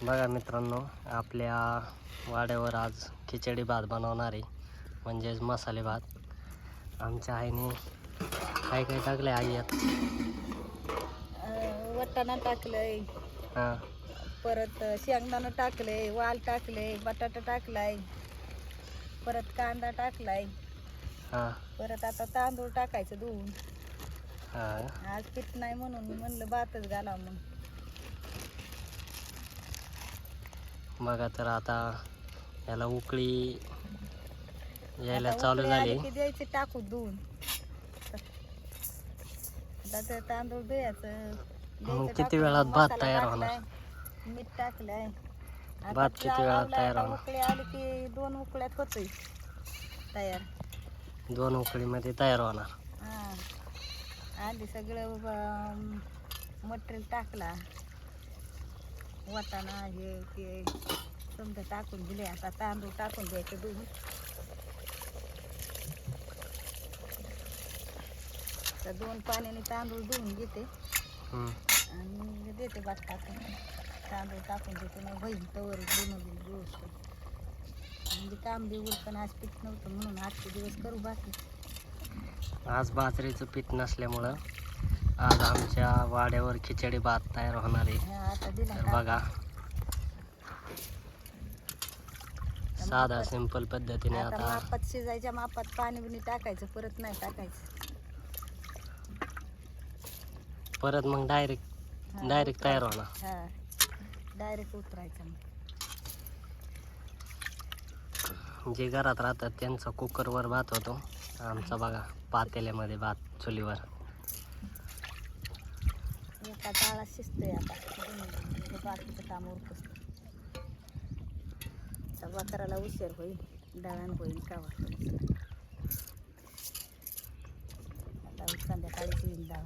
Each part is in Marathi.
बघा मित्रांनो आपल्या वाड्यावर आज खिचडी भात बनवणार आहे. म्हणजेच मसाले भात. आमच्या आईने काय काय टाकलं आई यात? वाटाणा टाकलंय. हां. परत शेंगदाणं टाकलंय वाल टाकलंय बटाटा टाकलाय. परत कांदा टाकलाय. हां. परत आता तांदूळ टाकायचं धुवून. हां. आज पीठ नाही म्हणून म्हणलं भातच घाला मग बघा तर आता याला उकळी यायला चालू झाली. की द्यायचे टाकून धुवून आता ते तांदूळ द्यायचं किती टाकून, वेळात भात मसाला तयार टाकलाय, होणार? मीठ टाकलंय. आता भात किती वेळात लावलाय, तयार आता होणार? उकळी आली की दोन उकळ्यात होतोय तयार. दोन उकळीमध्ये तयार होणार. हा. आधी सगळं मटेरियल टाकला. वाटाणा हे ते समजा टाकून दिले आता तांदूळ टाकून द्यायचं दूध तर दोन पाण्याने तांदूळ धुवून घेते. आणि देते भात टाकून तांदूळ टाकून देते मग बहीण तवर बनवली व्यवस्थित म्हणजे काम बी उरकन आज पीठ नव्हतं म्हणून आजचे दिवस करू बाकी. आज बाजरीचं पीठ नसल्यामुळं आज आमच्या वाड्यावर खिचडी भात तयार होणार आहे. तर. बघा. साधा सिंपल पद्धतीने आता मापात शिजायच्या मापात पाणी बिणी टाकायचं परत नाही टाकायचं. परत मग डायरेक्ट डायरेक्ट तयार होणार. हा. डायरेक्ट उतरायचं जे घरात राहतात त्यांचा कुकरवर भात होतो. आमचा बघा पातेल्यामध्ये भात चुलीवर. एका ताळात शिजतंय आता हे बाकीचं काम उरकत वाकराला उशीर होईल दळण होईल का आता संध्याकाळीच येईल डाळ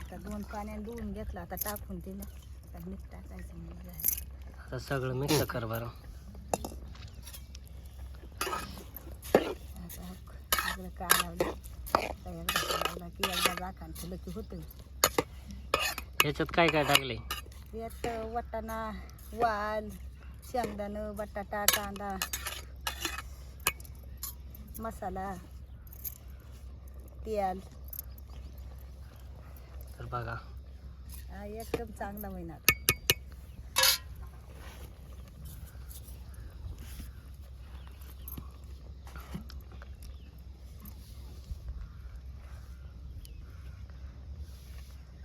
आता दोन पाण्याने धुवून घेतलं आता टाकून दिलं आता मीठ टाकायचं मग झालं आता सगळं मिक्स कर बरं. आता सगळं काय लावलं? तयार लावला की एकदा झाकण ठेवलं की होतं याच्यात काय काय टाकले यात वाटाणा वाल शेंगदाणं बटाटा कांदा मसाला तेल. तर बघा. हा एकदम चांगला महिना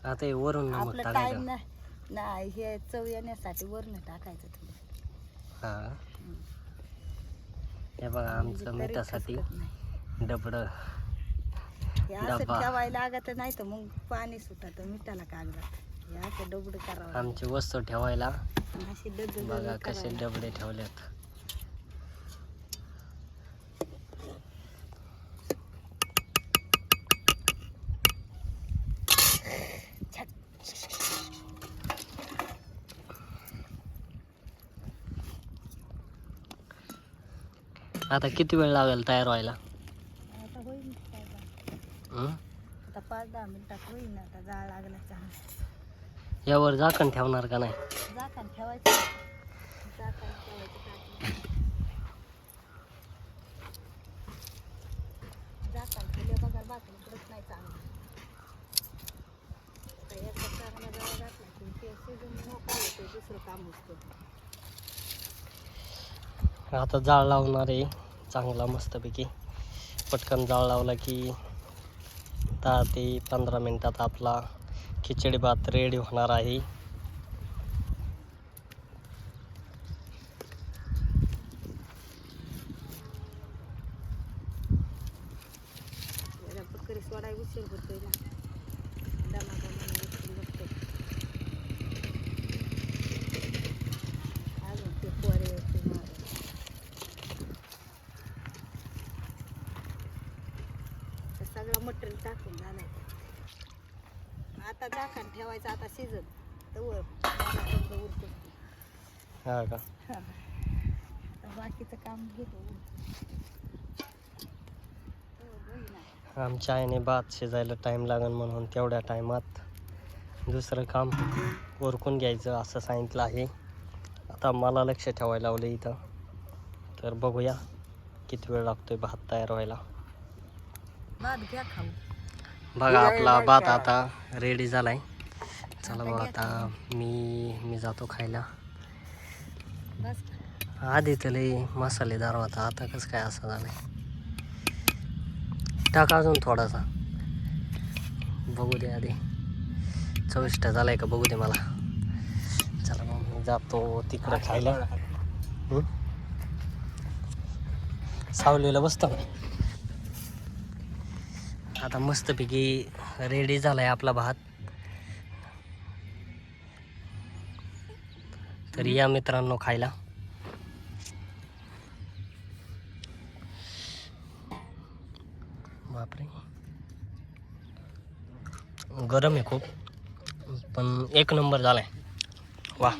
आता हे वरून नमक आपलं टाकायचं. ना नाही. हे चव येण्यासाठी वरण टाकायचं थोडं. हा. हे बघा म्हणजे आमचं तरी मिठासाठी खसखस नाही. डबडं हे असं डब्बा. ठेवायला लागत नाही तर मग पाणी सुटत मिठाला कागदात हे असं डबड करावं आमची वस्तू ठेवायला. अशी डग बघा कसे डबडे ठेवलेत. आता किती वेळ लागेल तयार व्हायला? आता होईल. हं? आता पाच दहा मिनिटात होईल आता जाळ लागला चहा. यावर झाकण ठेवणार का नाही? झाकण ठेवायचं. ठेवायचं बघा नाही चांगलं. आता जाळ घातला की ते शिजून मोकळं होते दुसरं काम असतं आता जाळ लावणार आहे. चांगला मस्तपैकी. पटकन जाळ लावला की दहा ते पंधरा मिनटात आपला खिचडी भात रेडी होणार आहे याला बकरी सोडाय उशीर होतोय ना दमा दमाने उशीर बघतोय अजून ते पोरे येते मागे. तर सगळं मटेरियल टाकून झालंय आता झाकण ठेवायचं आता तर उरतो हा का? बाकीचं काम घेतो. आमच्या आईने भात शिजायला टाईम लागेल म्हणून तेवढ्या टायमात दुसरं काम ओरकून घ्यायचं असं सांगितलं आहे. आता मला लक्ष ठेवायला लावलं इथं. तर बघूया किती वेळ लागतोय भात तयार व्हायला. भात घ्या खाऊ बघा आपला भात आता रेडी झालाय. चला बघ आता मी मी जातो खायला. आधी तर लई मसालेदार होता आता कसं काय असं झालंय. टाक अजून थोडासा. बघू दे आधी. चविष्ट झालाय का बघू दे मला. चला मग मी जातो तिकडं खायला? सावलीला बसतो आता मस्तपैकी रेडी झालाय आपला भात. तर या मित्रांनो खायला. बापरे. गरम आहे खूप पण एक नंबर झालाय. वा.